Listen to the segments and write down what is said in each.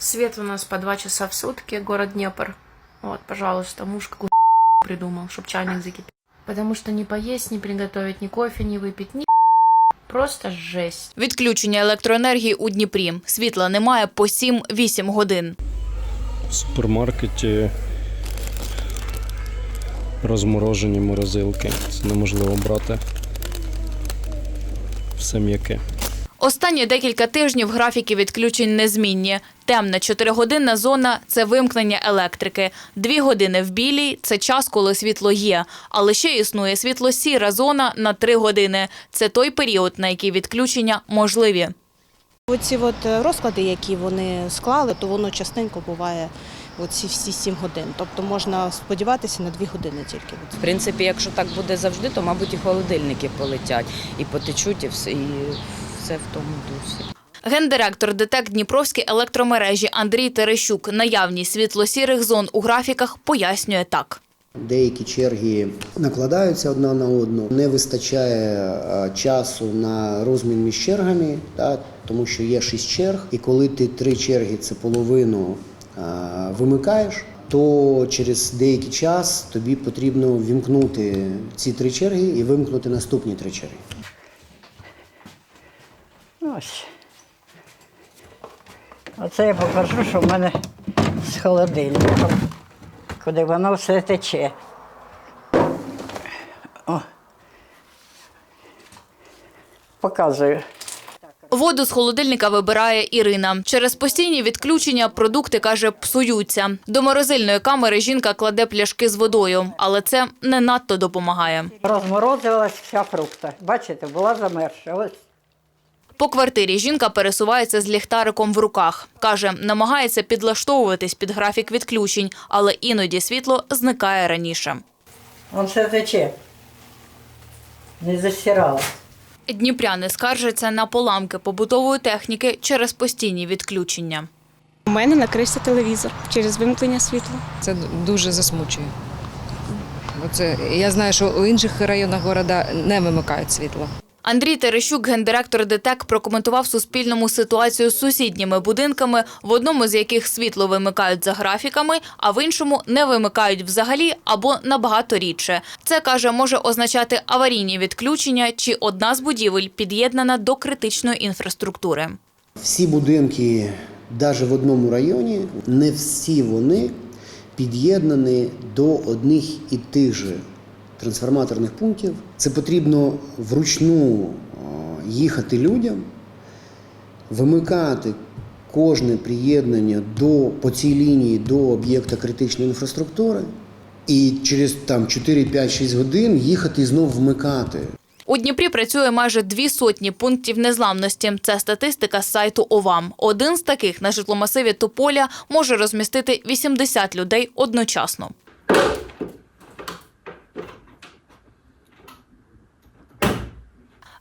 Свет у нас по два часа в сутки, город Днепр. Вот, пожалуйста, муж какую-то херню придумал, чтоб чайник закипел. Потому что не поесть, не приготовить, ни кофе, не выпить, ни Просто жесть. Відключення електроенергії у Дніпрі. Світла немає по 7-8 годин. В супермаркеті розморожені морозилки. Це неможливо брати. Все м'яке. Останні декілька тижнів графіки відключень незмінні. Темна 4-годинна зона це вимкнення електрики. Дві години в білій це час, коли світло є. Але ще існує світло-сіра зона на 3 години. Це той період, на який відключення можливі. Оці от е, розклади, які вони склали, то воно частенько буває оці всі 7 годин. Тобто можна сподіватися на 2 години тільки. В принципі, якщо так буде завжди, то, мабуть, і холодильники полетять, і потечуть, і все, і все в тому дусі. Гендиректор ДТЕК Дніпровські електромережі Андрій Терещук наявність світло-сірих зон у графіках пояснює так. Деякі черги накладаються одна на одну, не вистачає е, часу на розмін між чергами, тому що є шість черг, і коли ти три черги, це половину е, вимикаєш, то через деякий час тобі потрібно вімкнути ці три черги і вимкнути наступні три черги. Ось. Оце я покажу, що в мене з холодильником, куди воно все тече. О. Показую. Воду з холодильника вибирає Ірина. Через постійні відключення продукти, каже, псуються. До морозильної камери жінка кладе пляшки з водою, але це не надто допомагає. Розморозилась вся фрукта. Бачите, була замерша. Ось. По квартирі жінка пересувається з ліхтариком в руках. Каже, намагається підлаштовуватись під графік відключень, але іноді світло зникає раніше. Вон все тече. Не застирала. Дніпряни скаржаться на поламки побутової техніки через постійні відключення. У мене накрився телевізор через вимкнення світла. Це дуже засмучує. Оце, я знаю, що у інших районах міста не вимикають світло. Андрій Терещук, гендиректор ДТЕК, прокоментував суспільному ситуацію з сусідніми будинками, в одному з яких світло вимикають за графіками, а в іншому не вимикають взагалі або набагато рідше. Це каже, може означати аварійні відключення чи одна з будівель під'єднана до критичної інфраструктури. Всі будинки, навіть в одному районі, не всі вони під'єднані до одних і тих же трансформаторних пунктів. Це потрібно вручну е, їхати людям, вимикати кожне приєднання до, по цій лінії до об'єкта критичної інфраструктури. І через там 4, 5, 6 годин їхати і знов вмикати. У Дніпрі працює майже дві сотні пунктів незламності. Це статистика з сайту ОВАМ. Один з таких на житломасиві Тополя може розмістити 80 людей одночасно.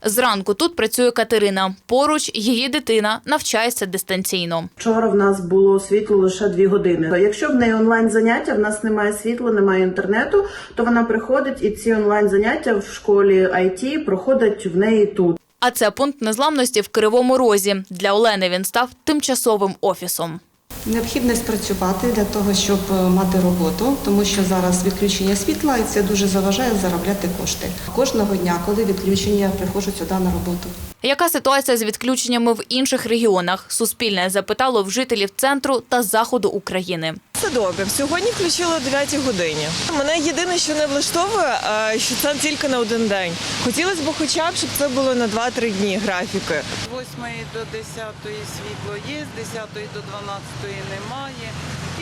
Зранку тут працює Катерина. Поруч її дитина навчається дистанційно. Вчора в нас було світло лише дві години. Якщо в неї онлайн заняття, в нас немає світла, немає інтернету, то вона приходить і ці онлайн заняття в школі IT проходять в неї тут. А це пункт незламності в Кривому Розі. Для Олени він став тимчасовим офісом. Необхідність працювати для того, щоб е, мати роботу, тому що зараз відключення світла і це дуже заважає заробляти кошти. Кожного дня, коли відключення, я приходжу сюди на роботу. Яка ситуація з відключеннями в інших регіонах? Суспільне запитало в жителів центру та заходу України. Все добре. Сьогодні включили о 9 годині. Мене єдине, що не влаштовує, що це тільки на один день. Хотілося б хоча б, щоб це було на 2-3 дні графіки. З 8 до 10 світло є, з 10 до 12 немає.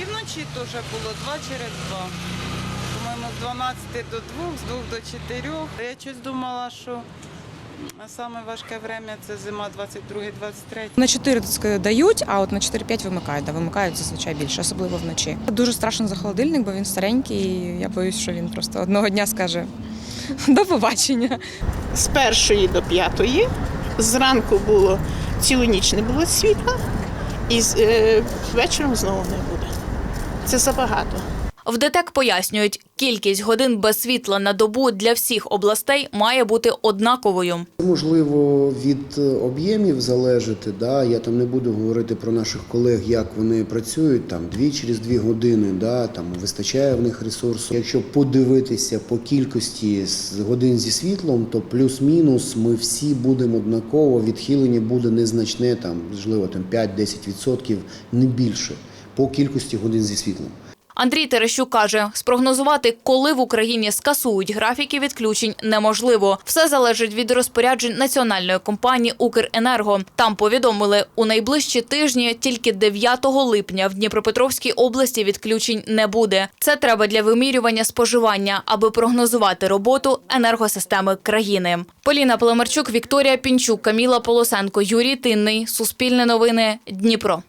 І вночі теж було 2 через 2. По-моєму, з 12 до 2, з 2 до 4. Я щось думала, що саме важке время це зима 22-23. На 4 так дають, а от на 4-5 вимикають. Да, вимикають зазвичай більше, особливо вночі. Дуже страшно за холодильник, бо він старенький. і Я боюсь, що він просто одного дня скаже до побачення. З першої до п'ятої зранку було цілу ніч не було світла, і з- е, вечором знову не буде. Це забагато. В ДТЕК пояснюють, кількість годин без світла на добу для всіх областей має бути однаковою. Можливо, від е, об'ємів залежати. Да? Я там не буду говорити про наших колег, як вони працюють там дві через дві години. Да? Там вистачає в них ресурсу. Якщо подивитися по кількості годин зі світлом, то плюс-мінус ми всі будемо однаково. Відхилення буде незначне, там можливо там 5-10%, не більше по кількості годин зі світлом. Андрій Терещук каже, спрогнозувати, коли в Україні скасують графіки відключень, неможливо. Все залежить від розпоряджень національної компанії Укренерго. Там повідомили, у найближчі тижні тільки 9 липня в Дніпропетровській області відключень не буде. Це треба для вимірювання споживання, аби прогнозувати роботу енергосистеми країни. Поліна Поломарчук, Вікторія Пінчук, Каміла Полосенко, Юрій Тинний. Суспільне новини. Дніпро.